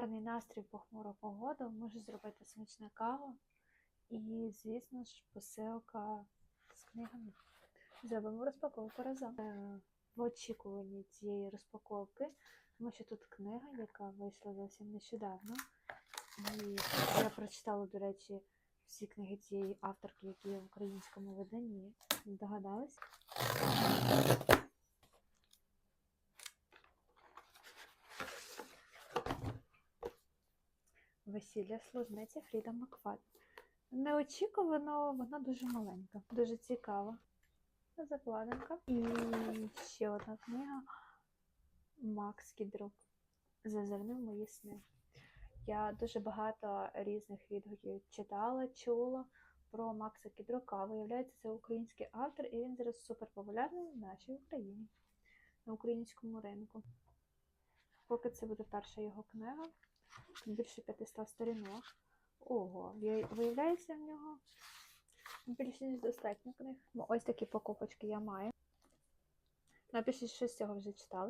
гарний настрій в похмуру погоду, можу зробити смачну каву. І, звісно ж, посилка з книгами. Зробимо розпаковку разом. Е, В очікуванні цієї розпаковки, тому що тут книга, яка вийшла зовсім нещодавно. І я прочитала, до речі, всі книги цієї авторки, які є в українському виданні. Догадались? Весілля служниці Фріда Макфад. Неочікувано, вона дуже маленька, дуже цікава. Закладинка. І ще одна книга Макс Кідрук. Зазирнув мої сни. Я дуже багато різних відгуків читала, чула про Макса Кідрука. Виявляється, це український автор, і він зараз супер популярний в нашій Україні, на українському ринку. Поки це буде перша його книга, більше 500 сторінок. Ого, виявляється в нього більше ніж достатньо книг. Ну, ось такі покупочки я маю. Напишіть, що з цього вже читали.